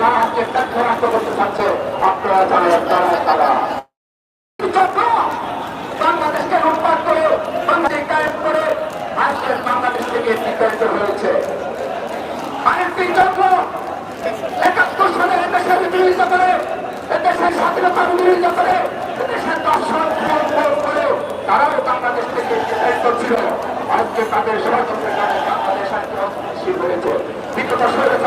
তাহাকে ব্যর্থরাক্ত করতে চাচ্ছে আপনারা জানেন তারা তারা বাংলাদেশকে লুটপাট করে বাংলাদেশ গায়েব করে আজকে বাংলাদেশ থেকে বিতাড়িত হয়েছে আরেকটি আজকে তাদের কারণে বাংলাদেশ আজকে হয়েছে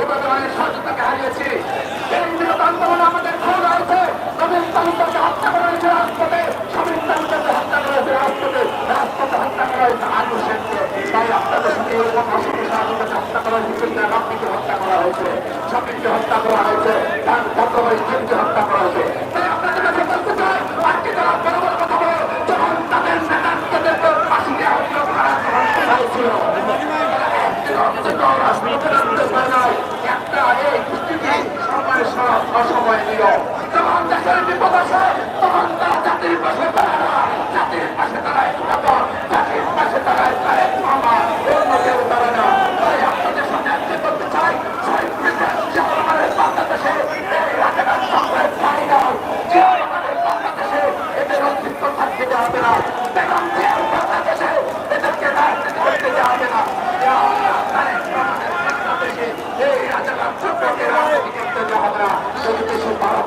এভাবে অনেক সচেতনকে হারিয়েছি। এই বিরোধ আন্দোলন আমাদের করা হয়েছে হত্যা করা হয়েছে রাজপথে। রাজপথে হত্যা করা হয়েছে তাই আপনাদের কাছে বলতে চাই আজকে যারা বড় বড় কথা বলে যখন তাদের নেতাদের ফাঁসি দেওয়া হচ্ছিল তারা তখন কোথায় ছিল অসময় নিল যখন দেশের বিপদ আসে তখন তারা জাতির পাশে দাঁড়ায় না জাতির পাশে দাঁড়ায় মামা অন্য কেউ দাঁড়ায় না আপনাদের সাথে করতে চাই রহমানের বাংলাদেশে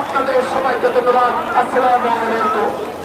আপনাদের সবাইকে ধন্যবাদ আসসালামু আলাইকুম